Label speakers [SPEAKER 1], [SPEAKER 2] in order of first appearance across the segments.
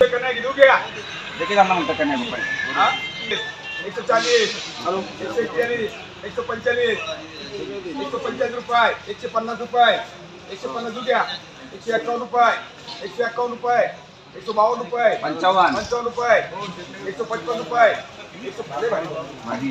[SPEAKER 1] कन्या घेऊ घ्या
[SPEAKER 2] देखील आम्हाला म्हणतात का नाही रुपये
[SPEAKER 1] हा? एक सौ चालीस एक सौ एकचाळीस एक सौ पंचेचाळीस एक सौ पंचाळीस रुपये एकशे पन्नास रुपये एकशे पन्नास घेऊ एकशे एकावन्न रुपये एकशे एकावन्न रुपये एक सौ बावन्न रुपये
[SPEAKER 2] पंचावन्न.
[SPEAKER 1] पंचावन्न रुपये एक सौ पचपन रुपये एक सौ भारी भारी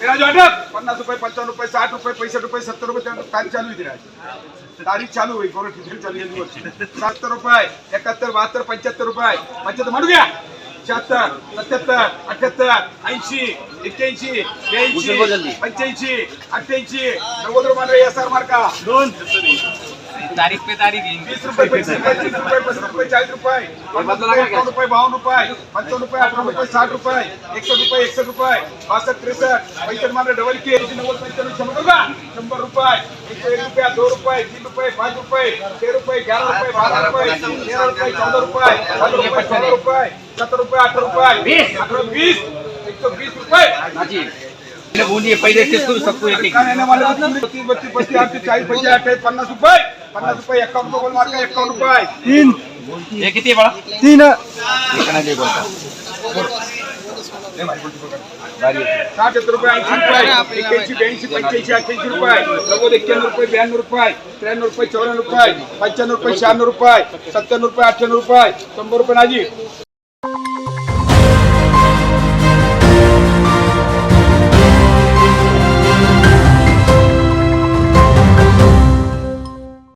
[SPEAKER 1] जो अटक पन्नास रुपये पंचावन्न रुपये साठ रुपये पैंसठ रुपये सत्तर रुपये त्या तारीख चालू आहे तिला. तारीख चालू होईल कोरोना ठिकाणी चालू आहे दिवस सत्तर रुपये एकाहत्तर बहात्तर पंच्याहत्तर रुपये. पंच्याहत्तर म्हणू घ्या शहात्तर सत्याहत्तर अठ्याहत्तर ऐंशी एक्क्याऐंशी. ब्याऐंशी पंच्याऐंशी अठ्ठ्याऐंशी नव्वद रुपये एस आर मार्का दोन.
[SPEAKER 3] तारीख पे तारीख
[SPEAKER 1] वीस रुपए पंचवीस रुपये तीस रुपये पस्तीस रुपये चाळीस रुपये पन्नास
[SPEAKER 2] बदला
[SPEAKER 1] रुपये
[SPEAKER 2] लागला
[SPEAKER 1] एकावन्न रुपये बावन्न रुपये पंचावन्न रुपये अठरा रुपये साठ रुपये एकसष्ट रुपये बासष्ट त्रेसष्ट पैसे मारे डबल के शंभर रुपये शंभर रुपये एकशे एक रुपया दोन रुपये तीन रुपये पाच रुपये तेरा रुपये ग्यारह रुपये बारह रुपये तेरह रुपये चौदह रुपये पंद्रह रुपये सोलह रुपये सत्तर रुपये अठारह अठारह बीस। एक सौ बीस रुपये
[SPEAKER 2] माझी पहिले शकतो एक एक
[SPEAKER 1] एका बत्तीस बत्तीस चाळीस पंचेचाळीस पन्नास रुपये पन्नास रुपये एकावन्न रुपये मार्क एकावन्न रुपये। तीन।
[SPEAKER 3] ये किती बाळा?
[SPEAKER 1] तीन. साठ सत्तर रुपये ऐंशी रुपये एक्क्याऐंशी ब्याऐंशी पंच्याऐंशी अठ्ठ्याऐंशी रुपये नव्वद एक्क्याण्णव रुपये ब्याण्णव रुपये त्र्याण्णव रुपये चौऱ्याण्णव रुपये पंच्याण्णव रुपये शहाण्णव रुपये सत्त्याण्णव रुपये अठ्ठ्याण्णव रुपये शंभर रुपये नाजी